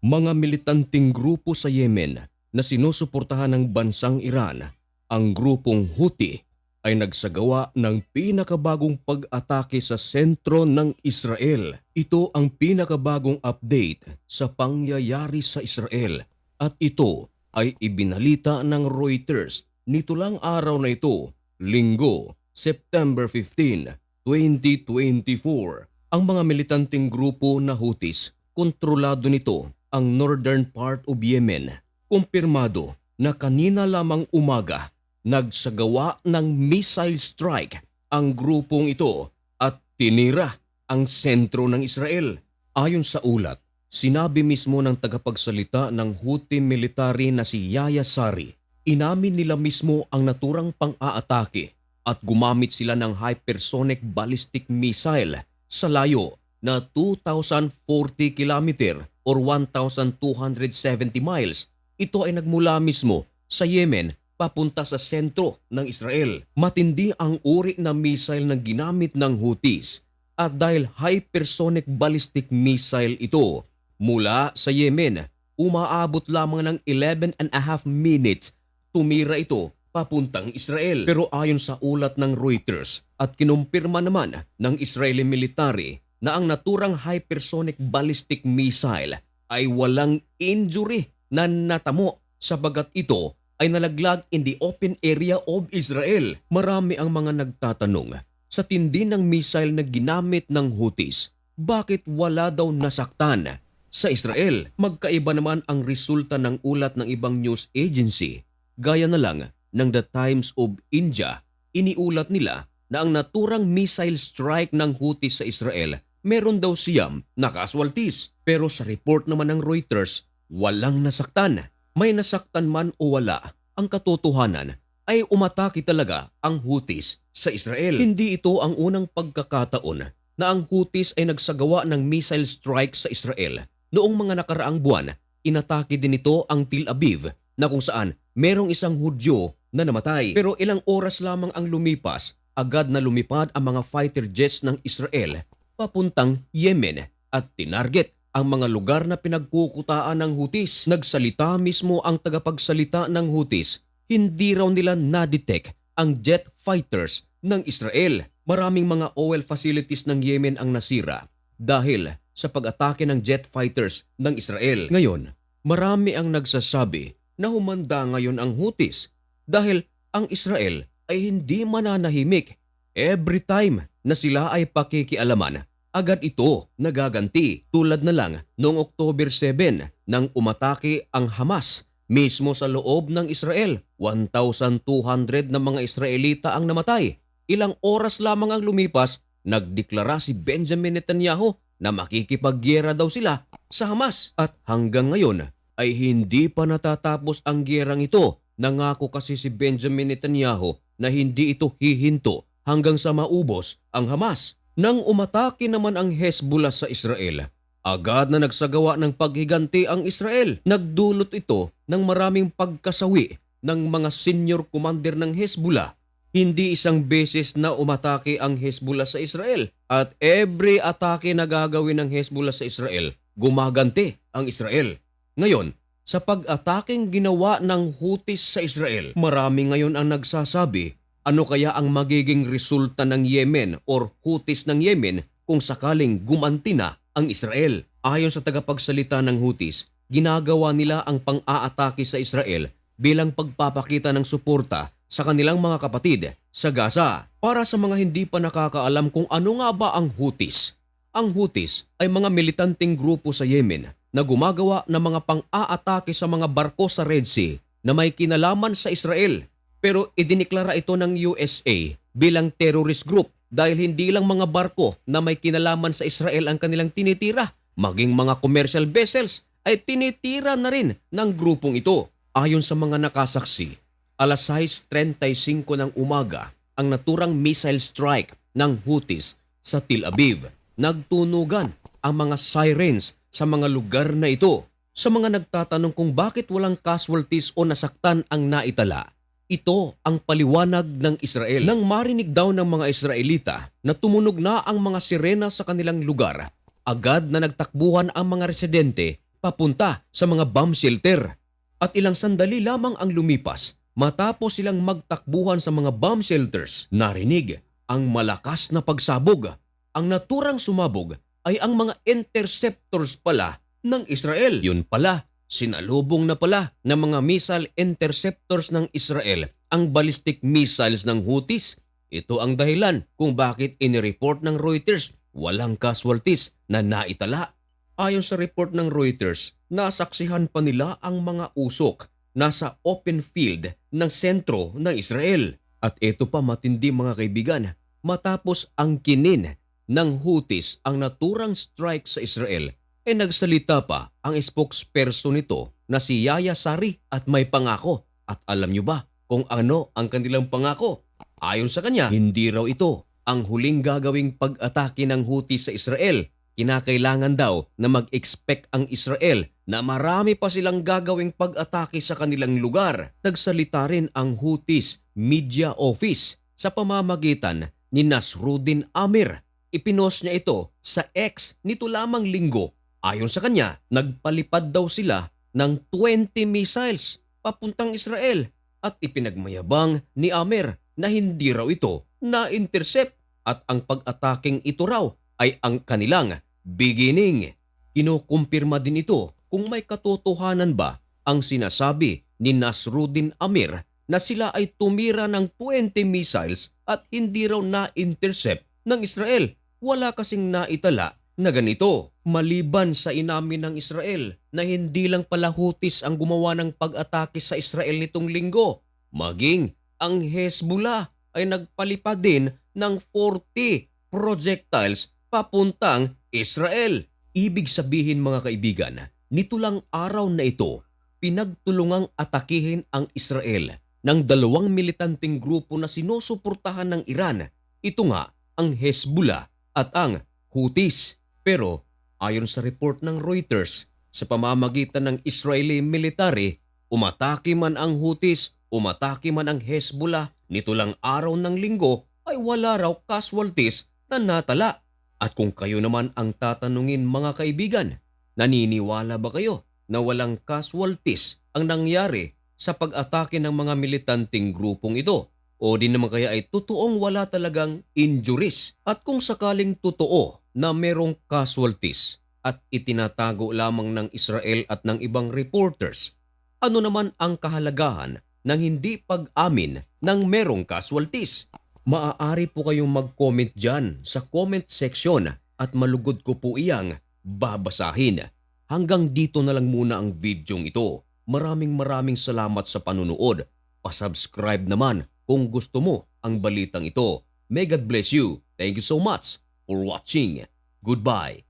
Mga militanteng grupo sa Yemen na sinusuportahan ng bansang Iran, ang grupong Houthi ay nagsagawa ng pinakabagong pag-atake sa sentro ng Israel. Ito ang pinakabagong update sa pangyayari sa Israel at ito ay ibinalita ng Reuters nito lang araw na ito, Linggo, September 15, 2024. Ang mga militanteng grupo na Houthis, kontrolado nito ang northern part of Yemen. Kumpirmado na kanina lamang umaga nagsagawa ng missile strike ang grupong ito at tinira ang sentro ng Israel. Ayon sa ulat, sinabi mismo ng tagapagsalita ng Houthi military na si Yaya Sari, inamin nila mismo ang naturang pang-aatake at gumamit sila ng hypersonic ballistic missile sa layo na 2,040 kilometer or 1,270 miles. Ito ay nagmula mismo sa Yemen papunta sa sentro ng Israel. Matindi ang uri na missile na ginamit ng Houthis at dahil hypersonic ballistic missile ito mula sa Yemen, umaabot lamang ng 11 and a half minutes tumira ito papuntang Israel. Pero ayon sa ulat ng Reuters at kinumpirma naman ng Israeli military na ang naturang hypersonic ballistic missile ay walang injury na natamo sabagat ito ay nalaglag in the open area of Israel. Marami ang mga nagtatanong sa tindi ng missile na ginamit ng Houthis, bakit wala daw nasaktan sa Israel? Magkaiba naman ang resulta ng ulat ng ibang news agency. Gaya na lang ng The Times of India, iniulat nila na ang naturang missile strike ng Houthis sa Israel meron daw siyam na casualties. Pero sa report naman ng Reuters, walang nasaktan. May nasaktan man o wala, ang katotohanan ay umatake talaga ang Houthis sa Israel. Hindi ito ang unang pagkakataon na ang Houthis ay nagsagawa ng missile strike sa Israel. Noong mga nakaraang buwan, inatake din ito ang Tel Aviv na kung saan merong isang Hudyo na namatay. Pero ilang oras lamang ang lumipas, agad na lumipad ang mga fighter jets ng Israel papuntang Yemen at tinarget ang mga lugar na pinagkukutaan ng Houthis. Nagsalita mismo ang tagapagsalita ng Houthis, hindi raw nila na-detect ang jet fighters ng Israel. Maraming mga oil facilities ng Yemen ang nasira dahil sa pag-atake ng jet fighters ng Israel. Ngayon, marami ang nagsasabi na humanda ngayon ang Houthis dahil ang Israel ay hindi mananahimik. Every time na sila ay pakikialaman, agad ito nagaganti tulad na lang noong October 7 nang umatake ang Hamas mismo sa loob ng Israel. 1,200 na mga Israelita ang namatay. Ilang oras lamang ang lumipas, nagdeklara si Benjamin Netanyahu na makikipagyera daw sila sa Hamas. At hanggang ngayon ay hindi pa natatapos ang gyerang ito. Nangako kasi si Benjamin Netanyahu na hindi ito hihinto hanggang sa maubos ang Hamas. Nang umatake naman ang Hezbollah sa Israel, agad na nagsagawa ng paghiganti ang Israel. Nagdulot ito ng maraming pagkasawi ng mga senior commander ng Hezbollah. Hindi isang beses na umatake ang Hezbollah sa Israel at every atake na gagawin ng Hezbollah sa Israel, gumaganti ang Israel. Ngayon, sa pag-ataking ginawa ng Houthis sa Israel, marami ngayon ang nagsasabi ano kaya ang magiging resulta ng Yemen or Houthis ng Yemen kung sakaling gumanti na ang Israel. Ayon sa tagapagsalita ng Houthis, ginagawa nila ang pang-aatake sa Israel bilang pagpapakita ng suporta sa kanilang mga kapatid sa Gaza. Para sa mga hindi pa nakakaalam kung ano nga ba ang Houthis, ang Houthis ay mga militanteng grupo sa Yemen na gumagawa ng mga pang-aatake sa mga barko sa Red Sea na may kinalaman sa Israel. Pero idiniklara ito ng USA bilang terrorist group dahil hindi lang mga barko na may kinalaman sa Israel ang kanilang tinitira, maging mga commercial vessels ay tinitira na rin ng grupong ito. Ayon sa mga nakasaksi, alas 6.35 ng umaga ang naturang missile strike ng Houthis sa Tel Aviv. Nagtunugan ang mga sirens sa mga lugar na ito. Sa mga nagtatanong kung bakit walang casualties o nasaktan ang naitala, ito ang paliwanag ng Israel. Nang marinig daw ng mga Israelita na tumunog na ang mga sirena sa kanilang lugar, agad na nagtakbuhan ang mga residente papunta sa mga bomb shelter. At ilang sandali lamang ang lumipas matapos silang magtakbuhan sa mga bomb shelters. Narinig ang malakas na pagsabog. Ang naturang sumabog ay ang mga interceptors pala ng Israel. Yun pala, sinalubong na pala ng mga missile interceptors ng Israel ang ballistic missiles ng Houthis. Ito ang dahilan kung bakit inireport ng Reuters walang casualties na naitala. Ayon sa report ng Reuters, nasaksihan pa nila ang mga usok nasa open field ng sentro ng Israel. At ito pa matindi mga kaibigan, matapos ang kinin ng Houthis ang naturang strike sa Israel, ay nagsalita pa ang spokesperson nito na si Yaya Sari at may pangako. At alam nyo ba kung ano ang kanilang pangako? Ayon sa kanya, hindi raw ito ang huling gagawing pag-atake ng Houthis sa Israel. Kinakailangan daw na mag-expect ang Israel na marami pa silang gagawing pag-atake sa kanilang lugar. Nagsalita rin ang Houthis Media Office sa pamamagitan ni Nasruddin Amir. Ipinost niya ito sa X nito lamang linggo. Ayon sa kanya, nagpalipad daw sila ng 20 missiles papuntang Israel at ipinagmayabang ni Amir na hindi raw ito na-intercept at ang pag-ataking ito raw ay ang kanilang beginning. Kinukumpirma din ito kung may katotohanan ba ang sinasabi ni Nasruddin Amir na sila ay tumira ng 20 missiles at hindi raw na-intercept ng Israel. Wala kasing naitala na ganito. Maliban sa inamin ng Israel na hindi lang pala Houthis ang gumawa ng pag-atake sa Israel nitong linggo, maging ang Hezbollah ay nagpalipad din ng 40 projectiles papuntang Israel. Ibig sabihin mga kaibigan, nito lang araw na ito, pinagtulungang atakihin ang Israel ng dalawang militanteng grupo na sinusuportahan ng Iran. Ito nga ang Hezbollah at ang Houthis. Pero ayon sa report ng Reuters, sa pamamagitan ng Israeli military, umatake man ang Houthis, umatake man ang Hezbollah, nito lang araw ng linggo ay wala raw casualties na natala. At kung kayo naman ang tatanungin mga kaibigan, naniniwala ba kayo na walang casualties ang nangyari sa pag-atake ng mga militanteng grupong ito? O di naman kaya ay totoong wala talagang injuries? At kung sakaling totoo na merong casualties at itinatago lamang ng Israel at ng ibang reporters, ano naman ang kahalagahan ng hindi pag-amin ng merong casualties? Maaari po kayong mag-comment dyan sa comment section at malugod ko po iyang babasahin. Hanggang dito na lang muna ang videong ito. Maraming maraming salamat sa panunood. Pasubscribe naman kung gusto mo ang balitang ito. May God bless you. Thank you so much for watching. Goodbye.